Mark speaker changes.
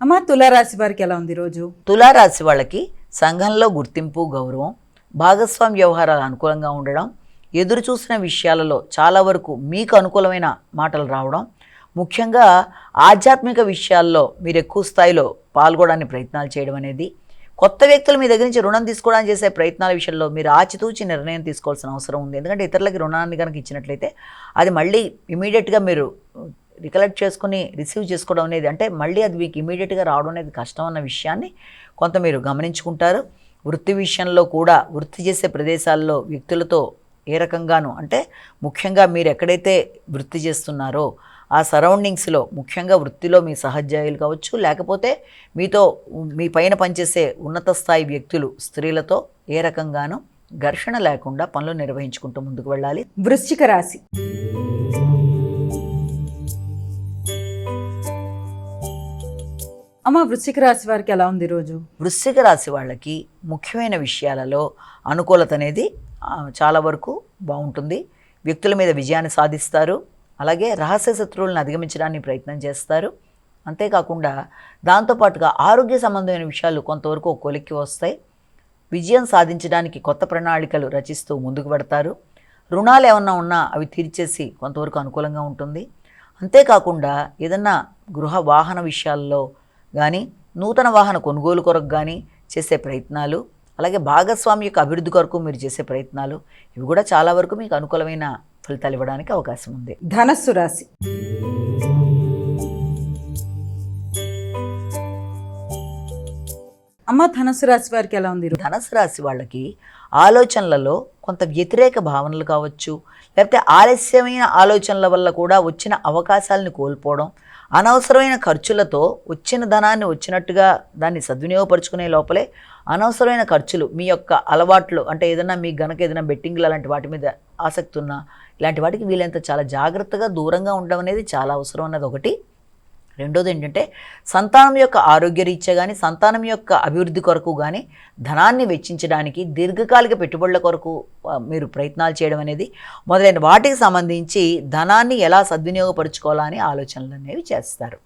Speaker 1: అమ్మ తులారాశి వారికి ఎలా ఉంది రోజు?
Speaker 2: తులారాశి వాళ్ళకి సంఘంలో గుర్తింపు గౌరవం భాగస్వామ్య వ్యవహారాలు అనుకూలంగా ఉండడం ఎదురు చూసిన విషయాలలో చాలా వరకు మీకు అనుకూలమైన మాటలు రావడం ముఖ్యంగా ఆధ్యాత్మిక విషయాల్లో మీరు ఎక్కువ స్థాయిలో పాల్గొనడానికి ప్రయత్నాలు చేయడం అనేది కొత్త వ్యక్తులు మీ దగ్గర నుంచి రుణం తీసుకోవడానికి చేసే ప్రయత్నాల విషయంలో మీరు ఆచితూచి నిర్ణయం తీసుకోవాల్సిన అవసరం ఉంది. ఎందుకంటే ఇతరులకి రుణాన్ని కనుక ఇచ్చినట్లయితే అది మళ్ళీ ఇమీడియట్గా మీరు రికలెక్ట్ చేసుకుని రిసీవ్ చేసుకోవడం అనేది అంటే మళ్ళీ అది మీకు ఇమీడియట్గా రావడం అనేది కష్టం అన్న విషయాన్ని కొంత మీరు గమనించుకుంటారు. వృత్తి విషయంలో కూడా వృత్తి చేసే ప్రదేశాల్లో వ్యక్తులతో ఏ రకంగాను అంటే ముఖ్యంగా మీరు ఎక్కడైతే వృత్తి చేస్తున్నారో ఆ సరౌండింగ్స్లో ముఖ్యంగా వృత్తిలో మీ సహధ్యాయులు కావచ్చు లేకపోతే మీతో మీ పైన పనిచేసే ఉన్నత స్థాయి వ్యక్తులు స్త్రీలతో ఏ రకంగానూ ఘర్షణ లేకుండా పనులు నిర్వహించుకుంటూ ముందుకు వెళ్ళాలి.
Speaker 1: వృశ్చిక రాశి. అమ్మ వృశ్చిక రాశి వారికి ఎలా ఉంది రోజు
Speaker 2: వృశ్చిక రాశి వాళ్ళకి ముఖ్యమైన విషయాలలో అనుకూలత అనేది చాలా వరకు బాగుంటుంది. వ్యక్తుల మీద విజయాన్ని సాధిస్తారు. అలాగే రహస్య శత్రువులను అధిగమించడానికి ప్రయత్నం చేస్తారు. అంతేకాకుండా దాంతోపాటుగా ఆరోగ్య సంబంధమైన విషయాలు కొంతవరకు కొలిక్కి వస్తాయి. విజయం సాధించడానికి కొత్త ప్రణాళికలు రచిస్తూ ముందుకు పెడతారు. రుణాలు ఏమన్నా ఉన్నా అవి తీర్చేసి కొంతవరకు అనుకూలంగా ఉంటుంది. అంతేకాకుండా ఏదన్నా గృహ వాహన విషయాల్లో కానీ నూతన వాహన కొనుగోలు కొరకు కానీ చేసే ప్రయత్నాలు అలాగే భాగస్వామి యొక్క అభివృద్ధి కొరకు మీరు చేసే ప్రయత్నాలు ఇవి కూడా చాలా వరకు మీకు అనుకూలమైన ఫలితాలు ఇవ్వడానికి అవకాశం ఉంది.
Speaker 1: ధనస్సు రాశి. అమ్మ ధనస్సు రాశి వారికి ఎలా ఉంది? రోజు
Speaker 2: ధనుసు రాశి వాళ్ళకి ఆలోచనలలో కొంత వ్యతిరేక భావనలు కావచ్చు లేకపోతే ఆలస్యమైన ఆలోచనల వల్ల కూడా వచ్చిన అవకాశాలను కోల్పోవడం అనవసరమైన ఖర్చులతో వచ్చిన ధనాన్ని వచ్చినట్టుగా దాన్ని సద్వినియోగపరుచుకునే లోపలే అనవసరమైన ఖర్చులు మీ యొక్క అలవాట్లు అంటే ఏదైనా మీ గనక ఏదైనా బెట్టింగ్లు అలాంటి వాటి మీద ఆసక్తి ఉన్నా ఇలాంటి వాటికి వీలైనంత చాలా జాగ్రత్తగా దూరంగా ఉండడం అనేది చాలా అవసరం అన్నది ఒకటి. రెండోది ఏంటంటే సంతానం యొక్క ఆరోగ్యరీత్యా కానీ సంతానం యొక్క అభివృద్ధి కొరకు కానీ ధనాన్ని వెచ్చించడానికి దీర్ఘకాలిక పెట్టుబడుల కొరకు మీరు ప్రయత్నాలు చేయడం అనేది మొదలైన వాటికి సంబంధించి ధనాన్ని ఎలా సద్వినియోగపరుచుకోవాలని ఆలోచనలు అనేవి చేస్తారు.